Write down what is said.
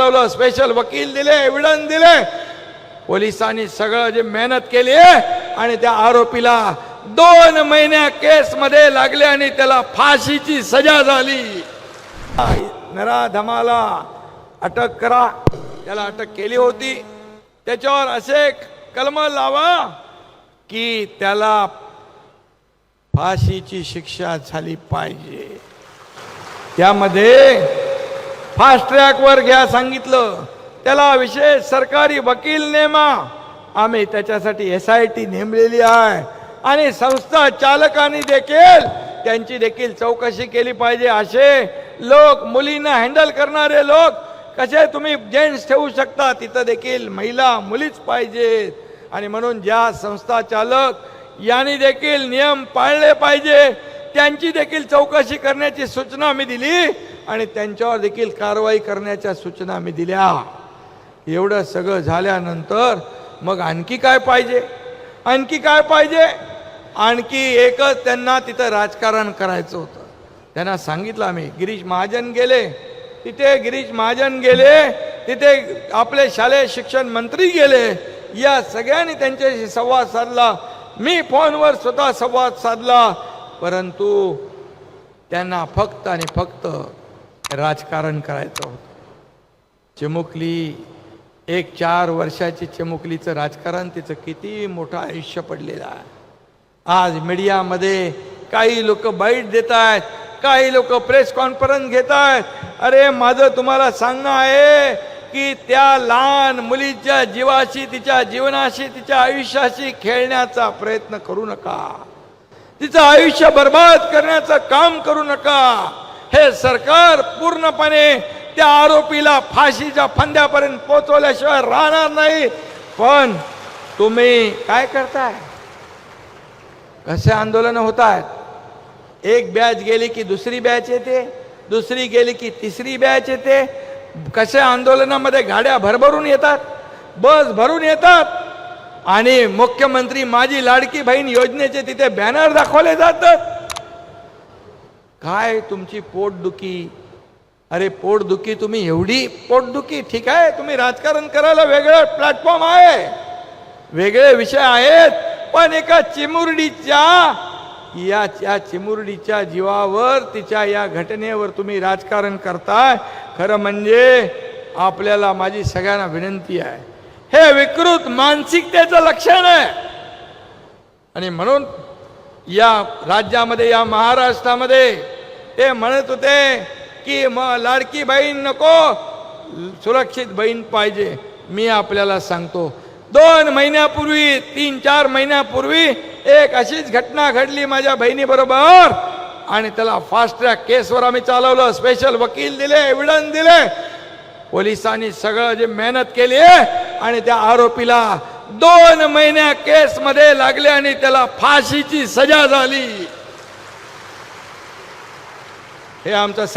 चालवलं स्पेशल वकील दिले एव्हिडन्स दिले. पोलिसांनी सगळं जे मेहनत केली आहे आणि त्या आरोपीला दोन महिन्या केस मध्ये लागले आणि त्याला फाशीची सजा झाली. नरा धमाला अटक करा. त्याला अटक केली होती. त्याच्यावर असे कलम लावा की त्याला फाशीची शिक्षा झाली पाहिजे. त्यामध्ये फास्ट ट्रॅकवर घ्या सांगितलं. त्याला विशेष सरकारी वकील नेमा. आम्ही त्याच्यासाठी एस आय टी नेमलेली आहे. आणि संस्था चालकांनी देखील त्यांची देखील चौकशी केली पाहिजे. असे लोक मुलींना हँडल करणारे लोक कसे तुम्ही जेंट्स ठेवू शकता? तिथं देखील महिला मुलीच पाहिजेत आणि म्हणून ज्या संस्था चालक यांनी देखील नियम पाळले पाहिजे. त्यांची देखील चौकशी करण्याची सूचना मी दिली. आणि त्यांच्यावर देखील कारवाई करण्याच्या सूचना मी दिल्या. एवढं सगळं झाल्यानंतर मग आणखी काय पाहिजे? आणखी काय पाहिजे? आणखी एकच त्यांना तिथं राजकारण करायचं होतं. त्यांना सांगितलं आम्ही गिरीश महाजन गेले. तिथे गिरीश महाजन गेले. तिथे आपले शालेय शिक्षण मंत्री गेले. या सगळ्यांनी त्यांच्याशी संवाद साधला. मी फोनवर स्वतः संवाद साधला. परंतु त्यांना फक्त आणि फक्त राजकारण करायचं होतं. चिमुकली एक चार वर्षाची चिमुकलीचं राजकारण तिचं किती मोठं आयुष्य पडलेलं आहे. आज मीडियामध्ये काही लोक बाईट देत आहेत काही लोक प्रेस कॉन्फरन्स घेत आहेत. अरे माझं तुम्हाला सांगणं आहे की त्या लहान मुलीच्या जीवाशी तिच्या जीवनाशी तिच्या आयुष्याशी खेळण्याचा प्रयत्न करू नका. तिचं आयुष्य बर्बाद करण्याचं काम करू नका. हे सरकार पूर्णपणे त्या आरोपीला फाशीच्या फंद्यापर्यंत पोचवल्याशिवाय राहणार नाही. पण तुम्ही काय करताय? कसे आंदोलन होत आहेत एक बॅच गेली की दुसरी बॅच येते दुसरी गेली की तिसरी बॅच येते. कसे आंदोलनामध्ये गाड्या भरभरून येतात बस भरून येतात. आणि मुख्यमंत्री माझी लाडकी बहीण योजनेचे तिथे बॅनर दाखवले जातात. काय तुमची पोटदुखी? अरे पोटदुखी तुम्ही एवढी पोटदुखी? ठीक आहे तुम्ही राजकारण करायला वेगळं प्लॅटफॉर्म आहे. वेगळे विषय आहेत पण एका चिमुरडीच्या या या चिमुरडीच्या जीवावर तिच्या या घटनेवर तुम्ही राजकारण करताय. खरं म्हणजे आपल्याला माझी सगळ्यांना विनंती आहे. हे विकृत मानसिकतेचं लक्षण आहे. आणि म्हणून या राज्यामध्ये या महाराष्ट्रामध्ये ते म्हणत होते की मग लाडकी बहीण नको सुरक्षित बहीण पाहिजे. मी आपल्याला सांगतो दोन महिन्यापूर्वी तीन चार महिन्यापूर्वी एक अशीच घटना घडली माझ्या बहिणीबरोबर. आणि त्याला फास्ट ट्रॅक केसवर आम्ही चालवलं स्पेशल वकील दिले एव्हिडन्स दिले. पोलिसांनी सगळं जे मेहनत केली आहे आणि त्या आरोपीला दोन महिन्या केस मध्ये लागले आणि त्याला फाशीची सजा झाली. हे आमचं